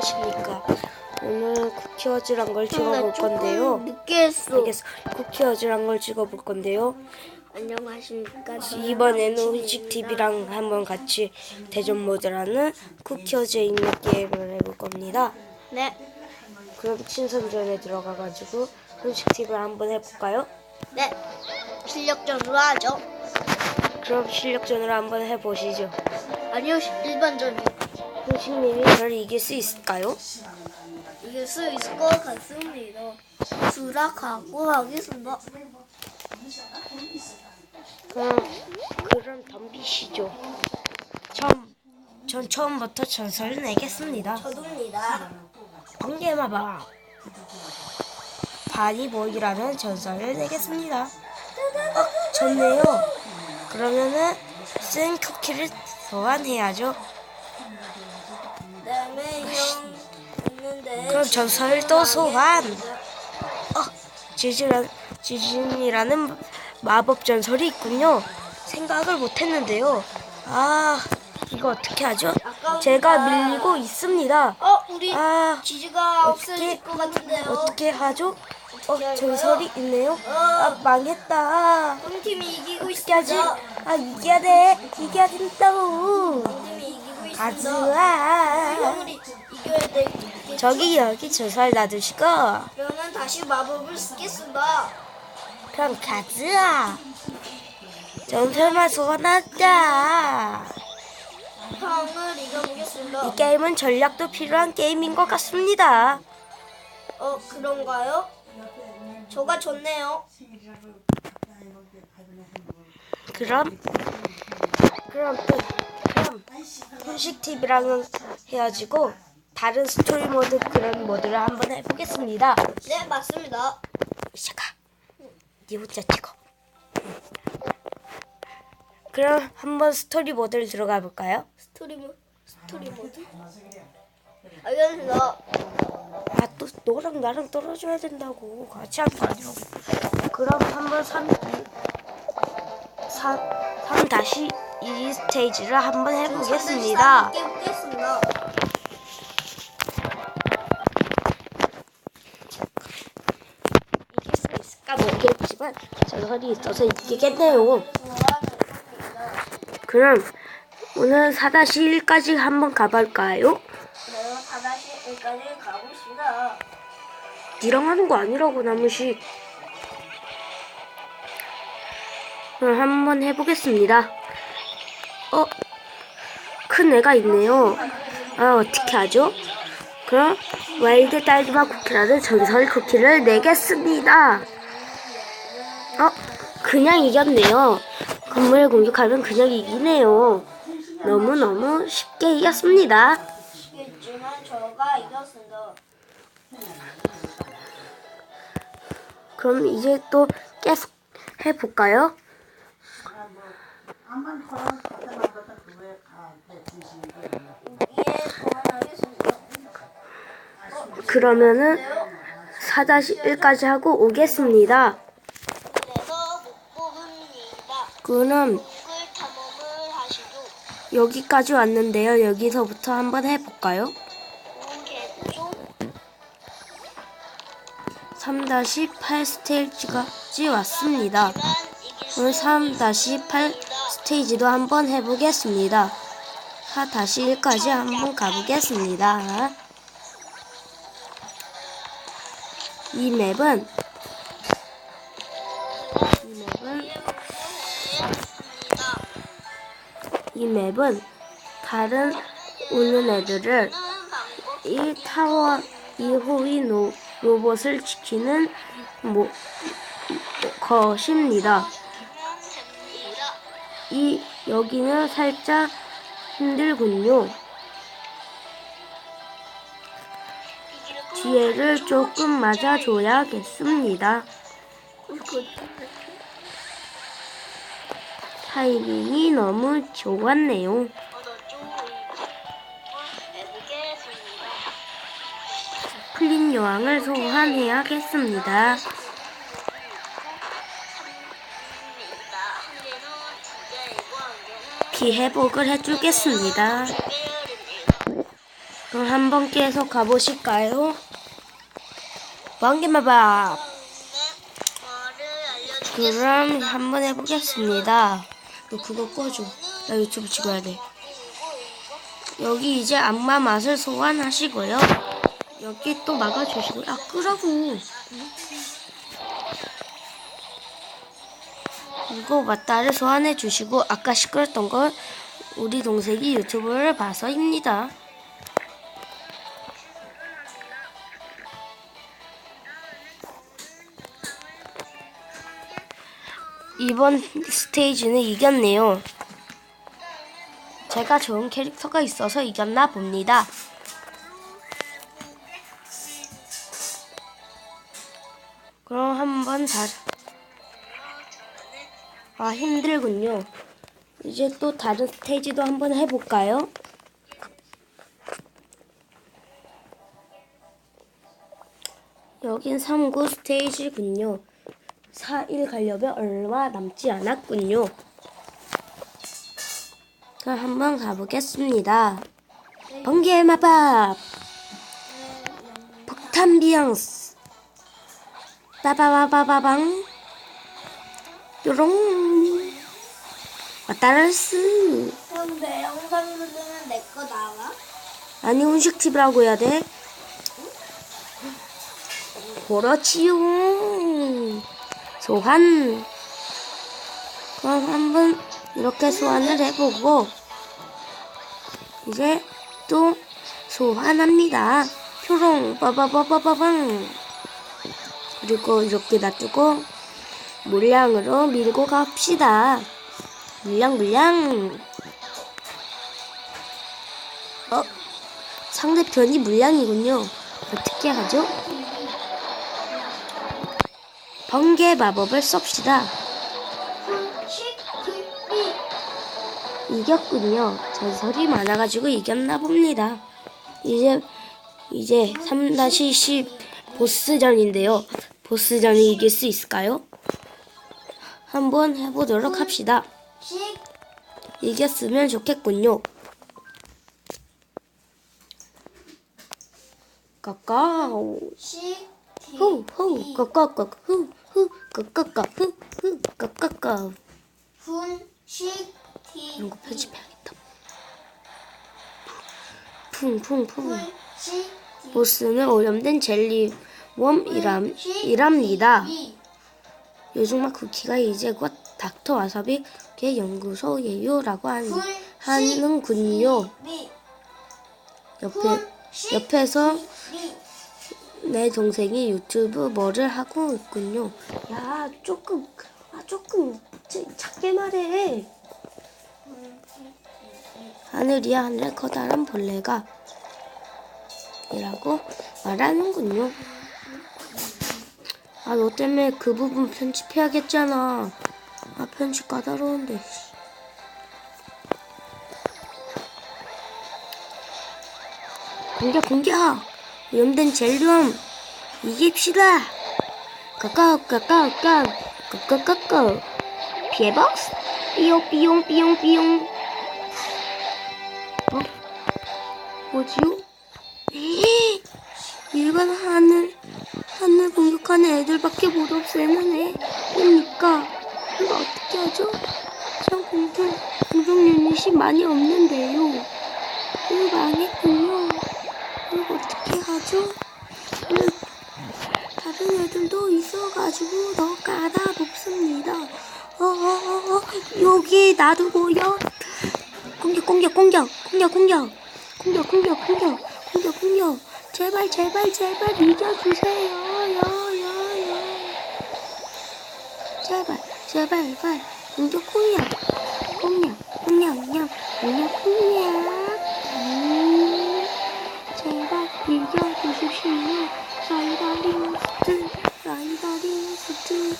안녕하십니까. 오늘 쿠키어즈란 걸나 찍어볼 건데요. 늦게 했어. 알겠어. 쿠키어즈란 걸 찍어볼 건데요. 안녕하십니까. 이번에는 훈식 TV랑 한번 같이 대전 모드라는 쿠키어즈에 있는 게임을 해볼 겁니다. 네. 그럼 친선전에 들어가가지고 훈식 TV를 한번 해볼까요? 네. 실력전으로 하죠. 그럼 실력전으로 한번 해보시죠. 아니요, 일반전이요. 훈식님이 저를 이길 수 있을까요? 이길 수 있을 것 같습니다. 수락하고 하겠습니다. 그럼 그럼 덤비시죠. 처음 전 처음부터 전설을 내겠습니다. 저도입니다. 번개마봐 바니보이라는 전설을 내겠습니다. 어, 좋네요. 그러면은 쓴 쿠키를 소환해야죠. 그럼 전설을 또 소환. 어, 지진이라, 지진이라는 마법 전설이 있군요. 생각을 못했는데요. 아, 이거 어떻게 하죠? 제가 밀리고 있습니다. 어, 우리 아, 지지가 어떻게- 없어질 것 같은데요. 어떻게 하죠? 어? 전설이 있네요. 아, 망했다. 형 팀이 이기고 어떻게 하지? 아, 이겨야 돼. 이겨야 된다고. 형 팀이 이기고 있습니다. 가즈아. 형이 이겨야 돼. 저기 여기 전설 놔두시고. 그러면 다시 마법을 쓰겠습니다. 그럼 가즈아. 전설만 소환하자. 형을 이겨보겠습니다. 이 게임은 전략도 필요한 게임인 것 같습니다. 어 그런가요? 저가 좋네요. 그럼 그럼 또 그럼 훈식 TV랑은 헤어지고 다른 스토리 모드 그런 모드를 한번 해보겠습니다. 네 맞습니다. 시작아, 네 혼자 찍어. 그럼 한번 스토리 모드를 들어가 볼까요? 스토리 모 스토리 모드. 알겠습니다. 아 또 너랑 나랑 떨어져야 된다고 같이 하는 거 아니라고. 그럼 한번 3 3, 3 다시 이 스테이지를 한번 해보겠습니다. 모르겠지만 전설이 있어서 이기겠네요. 그럼 오늘 4-1까지 한번 가볼까요? 내가 다다시 여기까지 가봅시다. 니랑 하는 거 아니라고 나무식. 그럼 한번 해보겠습니다. 어? 큰 애가 있네요. 아 어떻게 하죠? 그럼 와일드 딸기맛 쿠키라는 전설 쿠키를 내겠습니다. 어? 그냥 이겼네요. 건물을 공격하면 그냥 이기네요. 너무너무 쉽게 이겼습니다. 그럼 이제 또 계속 해볼까요? 그러면은 4-1까지 하고 오겠습니다. 그래서 못 뽑습니다. 그럼. 여기까지 왔는데요. 여기서부터 한번 해볼까요? 오겠죠? 3-8 스테이지까지 왔습니다. 오늘 3-8 스테이지도 한번 해보겠습니다. 4-1까지 한번 가보겠습니다. 이 맵은 이 맵은 다른 오는 애들을 이 타워 이 호위 노, 로봇을 지키는 뭐, 것입니다. 이 여기는 살짝 힘들군요. 뒤에를 조금 맞아줘야겠습니다. 타이밍이 너무 좋았네요. 풀린 여왕을 소환해야겠습니다. 피 회복을 해주겠습니다. 그럼 한번 깨서 가보실까요? 알려주겠습니다. 그럼 한번 해보겠습니다. 너 그거 꺼줘. 나 유튜브 찍어야 돼. 여기 이제 악마 맛을 소환하시고요. 여기 또 막아주시고요. 아, 끄라고. 그리고 맞다를 소환해 주시고 아까 시끄럽던 걸 우리 동생이 유튜브를 봐서입니다. 이번 스테이지는 이겼네요. 제가 좋은 캐릭터가 있어서 이겼나 봅니다. 그럼 한번 다. 아, 힘들군요. 이제 또 다른 스테이지도 한번 해볼까요? 여긴 3구 스테이지군요. 4일 가려면 얼마 남지 않았군요. 그럼 한번 가보겠습니다. 번개 마법 폭탄 비앙스 빠바바바바방 뾰롱 왔다라스 근데 영상 누르면 내 거 나와? 아니 음식 팁이라고 해야 돼? 그렇지요 소환 그럼 한번 이렇게 소환을 해보고 이제 또 소환합니다 표롱 빠바바바바방 그리고 이렇게 놔두고 물량으로 밀고 갑시다 물량 물량 어? 상대편이 물량이군요. 어떻게 하죠? 번개 마법을 썹시다. 이겼군요. 전설이 많아가지고 이겼나 봅니다. 이제 이제 3-10 보스전인데요. 보스전이 이길 수 있을까요? 한번 해보도록 합시다. 이겼으면 좋겠군요. 까까오. 후, 후, 까까까, 후, 후, 후, 후, 까까까. 분식 티 이런 거 편집해야겠다. 쿵쿵쿵. 분식 보스는 오염된 젤리 웜이람, 이랍니다. 요즘막 쿠키가 이제 곧 닥터 와사비의 연구소 예요라고 한, 하는군요. 옆에, 옆에서 내 동생이 유튜브 뭐를 하고 있군요. 야, 조금, 아, 조금 자- 작게 말해. 하늘이야 하늘에 커다란 벌레가 이라고 말하는군요. 아, 너 때문에 그 부분 편집해야겠잖아. 아, 편집 까다로운데. 씨. 공격, 공격! 오염된 젤륨! 이깁시다! 까까우, 까우, 까까우, 까까우. 피해박스? 삐용, 삐용, 삐용, 삐용. 어? 뭐지요? 에이, 일반 하늘, 하늘 공격하는 애들밖에 못 없애는 애. 그러니까, 이거 어떻게 하죠? 전 공중, 공중 유닛이 많이 없는데요. 이거 망했군요. 하죠? 이거 다른 애들도 있어가지고 더 까다롭습니다. 어, 어, 어, 어, 여기 놔두고요. 공격, 공격, 공격, 공격, 공격, 공격, 공격, 공격, 공격, 공격. 제발, 제발, 제발 믿어주세요. 요, 요, 요. 제발, 제발, 제발. 공격, 공격, 공격, 공격, 공격, 공격, 공격. 주십시오. 라이다리스트, 라이다리스트.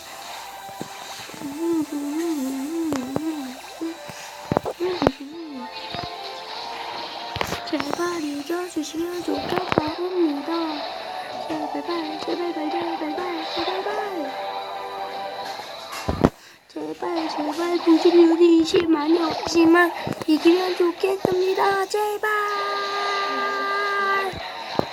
제발 이겨주시면 좋겠다옵니다. 제발, 제발, 제발, 제발, 제발, 제발, 공진 유닛이 많이 없지만 이기면 좋겠습니다. 제발.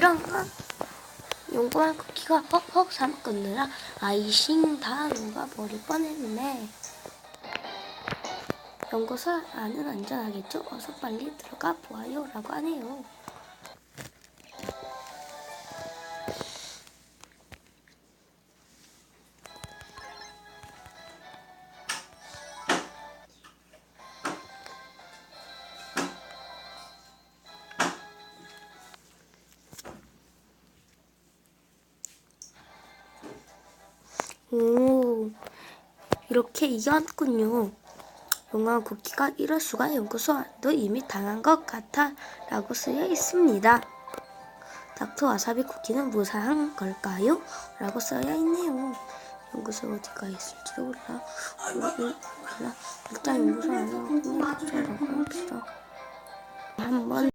이런 거 용감한 쿠키가 헉헉 삼켰느라 아이싱 다 녹아버릴 뻔했네 연구소 안은 안전하겠죠? 어서 빨리 들어가 보아요 라고 하네요 오 이렇게 이겼군요. 용감한 쿠키가 이럴 수가 연구소 안도 이미 당한 것 같아 라고 쓰여 있습니다. 닥터 와사비 쿠키는 무사한 걸까요? 라고 써여 있네요. 연구소 어디가 있을지도 몰라. 몰라. 일단 연구소 안에 합시다 한번